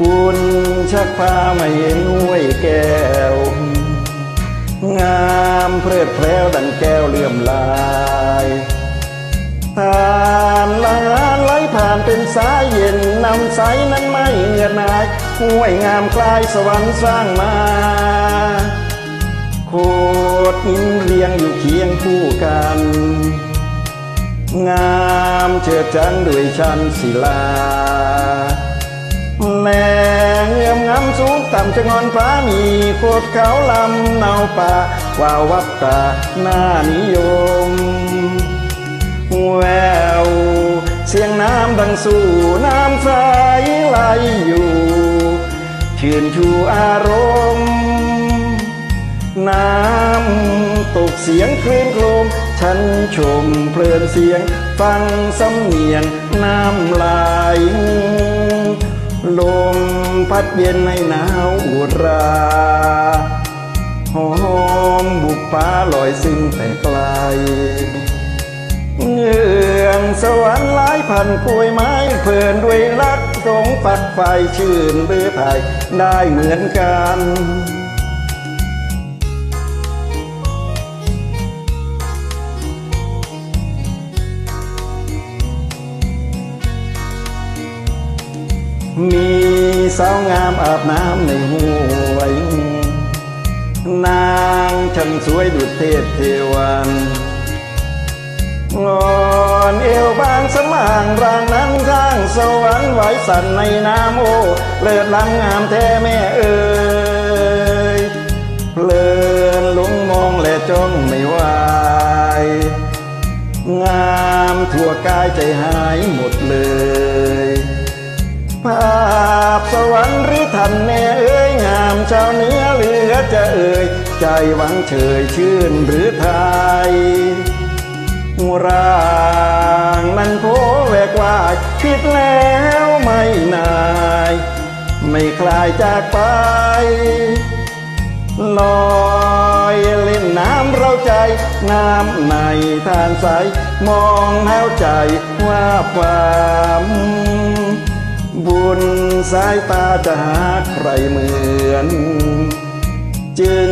บุญชักพามาเห็นห้วยแก้ว งามเพลิดเพล้วดังแก้วเลื่อมลายผ่านลานไหลผ่านเป็นสายเย็นนำใสนั้นไม่เหงื่อนายห้วยงามคลายสวรรค์สร้างมาโคดหินเรียงอยู่เคียงคู่กัน งามเชิดจันด้วยชันศิลา แหลงเงื่อมงำสูงต่ำจะงอนฟ้ามีโคดเขาลำเนาป่าว่าวับตาหน้านิยม แวว เสียงน้ำดังสู่น้ำใสไหลอยู่ชื่นชูอารมณ์ น้ำตกเสียงคลื่นโครมฉันชมเพลินเสียงฟังสำเนียงน้ำไหล ลมพัดเย็นในหนาวอุราหอมบุกฟ้าลอยซึ่งแต่ไกลเงื่องสวรรค์หลายพันกล้วยไม้เพลินด้วยรักสงฝักไฟชื่นเบื่อไทยได้เหมือนกัน มีสาวงามอาบน้ำในห้วย นางช่างสวยดุจเทพเทวันงอนเอวบางสมางร่างนั้นข้างสวรรค์ไหวสั่นในน้ำโอเลิศล้ำงามแท้แม่เอ่ยเพลินหลงมองและจ้องไม่ไหวงามทั่วกายใจหายหมดเลย ชาวเหนื้อเหลือจะเอ่ย ใจหวังเฉยชื่นหรือไทยร่างนั้นโพแวกวายผิดแล้วไม่นาย ไม่คลายจากไป ลอยเล่นน้ำเราใจ น้ำในทานใส มองแห้วใจว่าความบุญ สายตาจะหาใครเหมือน จึง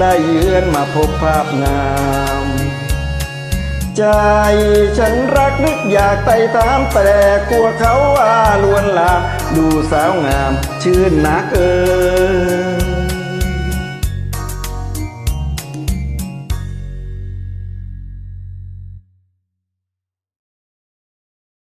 ได้เยือนมาพบภาพงาม ใจฉันรักนึกอยากไต่ตามแต่กลัวเขาว่าลวนลามดูสาวงามชื่นนักเออ